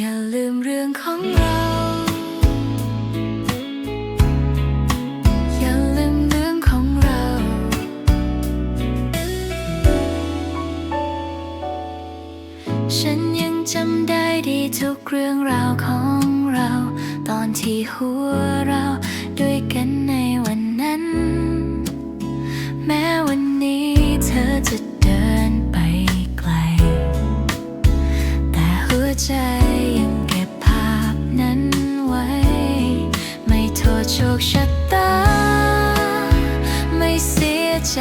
อย่าลืมเรื่องของเรา อย่าลืมเรื่องของเรา ฉันยังจำได้ดีทุกเรื่องราวของเรา ตอนที่หัวเรา ใจ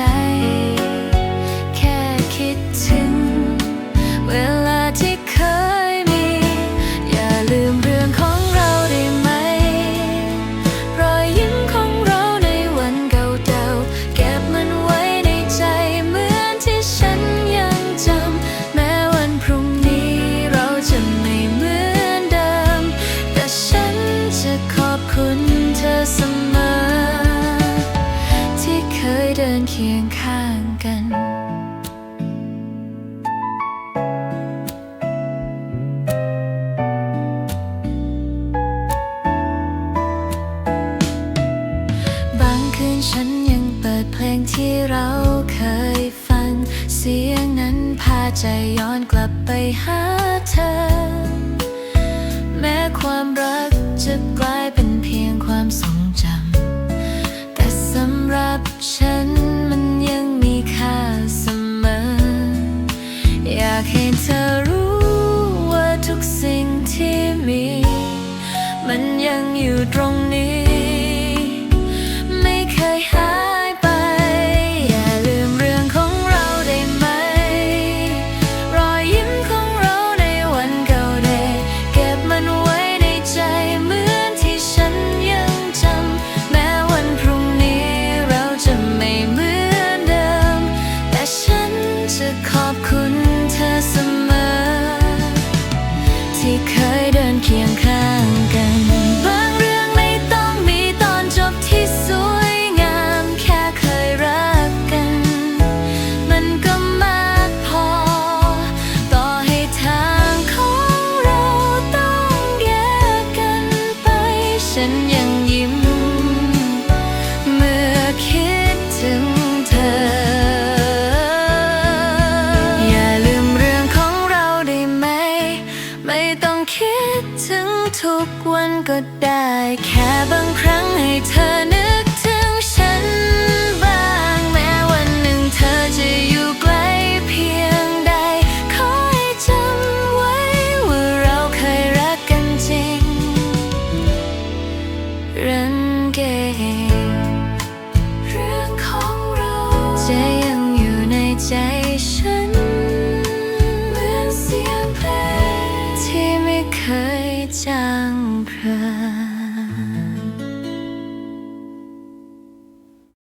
แค่คิดถึง เวลาที่เคยมี อย่าลืมเรื่องของเราได้ไหม รอยยิ้มของเราในวันเก่าๆ เก็บมันไว้ในใจ เหมือนที่ฉันยังจำ แม้วันพรุ่งนี้เราจะไม่เหมือนเดิม แต่ฉันจะขอบคุณเธอเสมอ เคียงข้างกัน บางคืนฉันยังเปิดเพลงที่เราเคยฟัง เสียงนั้นพาใจย้อนกลับไปหาเธอ แม้ความรักจะกลายเป็นากให้เธอรู้ว่าทุกสิ่งที่มี มันยังอยู่ตรงนี้ ฉันยังยิ้ม เมื่อคิดถึงเธอ อย่าลืมเรื่องของเราได้ไหม ไม่ต้องคิดถึงทุกวันก็ได้ แค่บางครั้งให้เธอนึก รันเรื่องของเราจะยังอยู่ในใจฉันเหมือนเสียงเพลงที่ไม่เคยจางเพลอ